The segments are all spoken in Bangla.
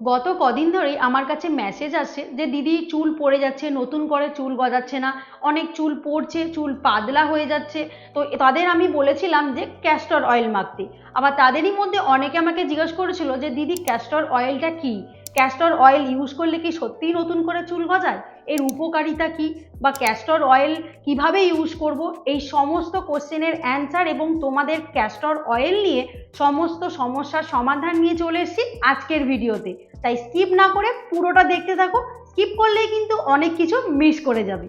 গত কদিন ধরেই আমার কাছে মেসেজ আসছে যে, দিদি, চুল পড়ে যাচ্ছে, নতুন করে চুল গজাচ্ছে না, অনেক চুল পড়ছে, চুল পাতলা হয়ে যাচ্ছে। তো তাদের আমি বলেছিলাম যে ক্যাস্টর অয়েল মাখতে। আবার তাদেরই মধ্যে অনেকে আমাকে জিজ্ঞেস করেছিল যে, দিদি ক্যাস্টর অয়েলটা কি? ক্যাস্টর অয়েল ইউজ করলে কি সত্যিই নতুন করে চুল গজায়? এর উপকারিতা কি? বা ক্যাস্টর অয়েল কীভাবে ইউজ করব? এই সমস্ত কোশ্চেনের অ্যান্সার এবং তোমাদের ক্যাস্টর অয়েল নিয়ে সমস্ত সমস্যার সমাধান নিয়ে চলে এসেছি আজকের ভিডিওতে। তাই স্কিপ না করে পুরোটা দেখতে থাকো। স্কিপ করলেই কিন্তু অনেক কিছু মিস করে যাবে।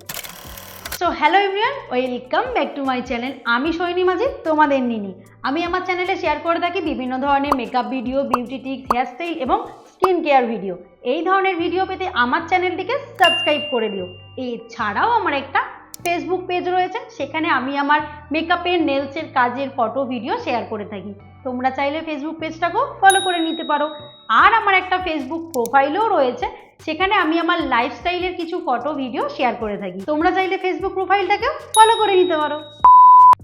So hello everyone welcome back to my channel আমি সৈনী মাঝি, তোমাদের নিনি। আমি আমার চ্যানেলে শেয়ার করে থাকি বিভিন্ন ধরনের makeup video beauty tips hairstyle এবং স্কিন কেয়ার ভিডিও। এই ধরনের ভিডিও পেতে আমার চ্যানেলটিকে সাবস্ক্রাইব করে দিও। এছাড়াও আমার একটা ফেসবুক পেজ রয়েছে, সেখানে আমি আমার মেকআপের নেলসের কাজের ফটো ভিডিও শেয়ার করে থাকি। তোমরা চাইলে ফেসবুক পেজটাকেও ফলো করে নিতে পারো। আর আমার একটা ফেসবুক প্রোফাইলও রয়েছে, সেখানে আমি আমার লাইফস্টাইলের কিছু ফটো ভিডিও শেয়ার করে থাকি। তোমরা চাইলে ফেসবুক প্রোফাইলটাকেও ফলো করে নিতে পারো।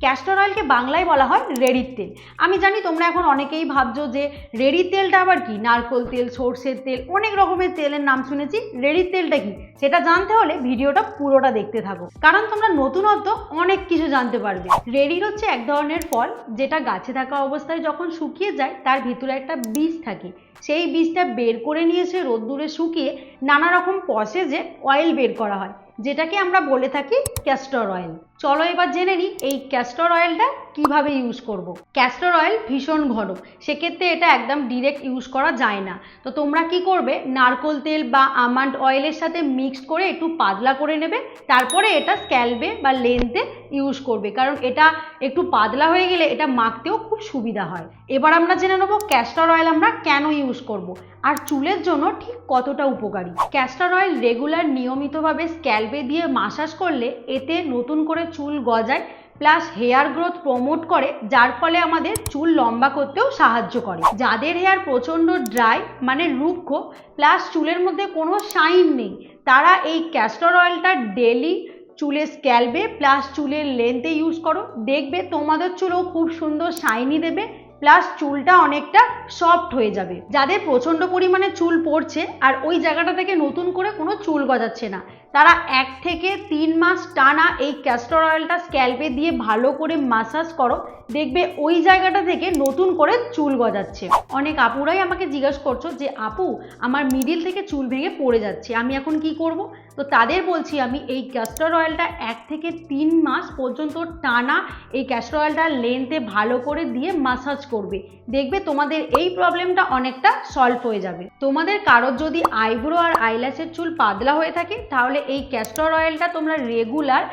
ক্যাস্টর অয়েলকে বাংলায় বলা হয় রেড়ির তেল। আমি জানি তোমরা এখন অনেকেই ভাবছ যে রেড়ির তেলটা আবার কি? নারকোল তেল, সর্ষের তেল, অনেক রকমের তেলের নাম শুনেছি। রেড়ির তেলটা কি? সেটা জানতে হলে ভিডিওটা পুরোটা দেখতে থাকো। কারণ তোমরা নতুনত্ব অনেক কিছু জানতে পারবে। রেড়ির হচ্ছে এক ধরনের ফল যেটা গাছে থাকা অবস্থায় যখন শুকিয়ে যায়, তার ভিতরে একটা বীজ থাকে। সেই বীজটা বের করে নিয়ে এসে রোদ্দুরে শুকিয়ে নানা রকম প্রসেসে অয়েল বের করা হয়, যেটাকে আমরা বলে থাকি ক্যাস্টর অয়েল চলো এবার জেনে নিই এই ক্যাস্টর অয়েলটা কীভাবে ইউজ করব। ক্যাস্টর অয়েল ভীষণ ঘন। সেক্ষেত্রে এটা একদম ডিরেক্ট ইউজ করা যায় না। তো তোমরা কি করবে? নারকোল তেল বা আমান্ড অয়েলের সাথে মিক্স করে একটু পাতলা করে নেবে। তারপরে এটা স্ক্যালবে বা লেন্থে ইউজ করবে। কারণ এটা একটু পাতলা হয়ে গেলে এটা মাখতেও খুব সুবিধা হয়। এবার আমরা জেনে নেব ক্যাস্টর অয়েল আমরা কেন ইউজ করব। আর চুলের জন্য ঠিক কতটা উপকারী? ক্যাস্টর অয়েল রেগুলার নিয়মিতভাবে স্ক্যালবে দিয়ে মাসাজ করলে এতে নতুন করে চুল গজায় প্লাস হেয়ার গ্রোথ প্রমোট করে, যার ফলে আমাদের চুল লম্বা করতেও সাহায্য করে। যাদের হেয়ার প্রচণ্ড ড্রাই মানে রুক্ষ প্লাস চুলের মধ্যে কোনো শাইন নেই, তারা এই ক্যাস্টর অয়েলটা ডেলি চুলে স্ক্যালবে প্লাস চুলের লেন্থে ইউজ করো। দেখবে তোমাদের চুলও খুব সুন্দর শাইনি দেবে প্লাস চুলটা অনেকটা সফট হয়ে যাবে। যাদের প্রচণ্ড পরিমাণে চুল পড়ছে, আর ওই জায়গাটা থেকে নতুন করে কোনো চুল গজাচ্ছে না। তারা এক থেকে তিন মাস টানা এই ক্যাস্টর অয়েলটা স্ক্যাল্পে দিয়ে ভালো করে মাসাজ করো। দেখবে ওই জায়গাটা থেকে নতুন করে চুল গজাচ্ছে। অনেক আপুরাই আমাকে জিজ্ঞেস করছ যে, আপু, আমার মিডিল থেকে চুল ভেঙে পড়ে যাচ্ছে, আমি এখন কি করব? তো তাদের বলছি, আমি এই ক্যাস্টর অয়েলটা এক থেকে তিন মাস পর্যন্ত টানা এই ক্যাস্টর অয়েলটা লেন্থে ভালো করে দিয়ে মাসাজ করবে। দেখবে তোমাদের এই প্রবলেমটা অনেকটা সলভ হয়ে যাবে। তোমাদের কারোর যদি আইব্রো আর আইল্যাশের চুল পাতলা হয়ে থাকে, তাহলে এই ক্যাস্টর অয়েলটা তোমরা রেগুলার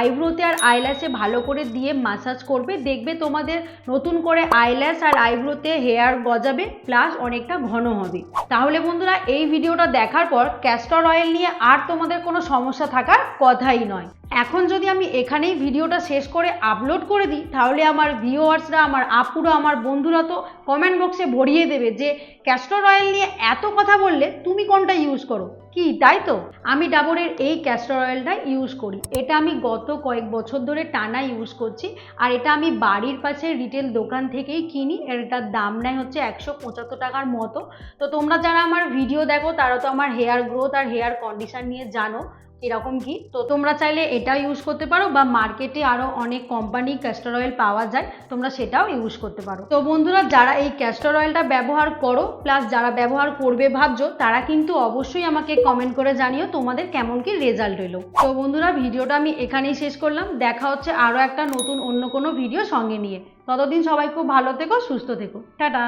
আইব্রোতে আর আইল্যাশে ভালো করে দিয়ে মাসাজ করবে। দেখবে তোমাদের নতুন করে আইল্যাশ আর আইব্রোতে হেয়ার গজাবে প্লাস অনেকটা ঘন হবে। তাহলে বন্ধুরা, এই ভিডিওটা দেখার পর ক্যাস্টর অয়েল নিয়ে আর তোমাদের কোনো সমস্যা থাকার কথাই নয়। এখন যদি আমি এখানেই ভিডিওটা শেষ করে আপলোড করে দিই, তাহলে আমার ভিউয়ার্সরা আমার আপুরা, আমার বন্ধুরা তো কমেন্ট বক্সে ভরিয়ে দেবে যে ক্যাস্টর অয়েল নিয়ে এত কথা বললে তুমি কোনটা ইউজ করো? কি, তাই তো? আমি ডাবরের এই ক্যাস্টর অয়েলটা ইউজ করি। এটা আমি গত কয়েক বছর ধরে টানা ইউজ করছি। আর এটা আমি বাড়ির পাশে রিটেল দোকান থেকেই কিনি। এটার দাম নেয় হচ্ছে একশো পঁচাত্তর টাকার মতো। তো তোমরা যারা আমার ভিডিও দেখো, তারা তো আমার হেয়ার গ্রোথ আর হেয়ার কন্ডিশন নিয়ে জানো। এরকম কি? তো তোমরা চাইলে এটা ইউজ করতে পারো বা মার্কেটে আরও অনেক কোম্পানি ক্যাস্টর অয়েল পাওয়া যায়, তোমরা সেটাও ইউজ করতে পারো। তো বন্ধুরা, যারা এই ক্যাস্টর অয়েলটা ব্যবহার করো প্লাস যারা ব্যবহার করবে ভাবছ, তারা কিন্তু অবশ্যই আমাকে কমেন্ট করে জানিও তোমাদের কেমন কি রেজাল্ট এলো তো বন্ধুরা, ভিডিওটা আমি এখানেই শেষ করলাম। দেখা হচ্ছে আরও একটা নতুন অন্য কোনো ভিডিও সঙ্গে নিয়ে। ততদিন সবাই খুব ভালো থেকো, সুস্থ থেকো। টাটা!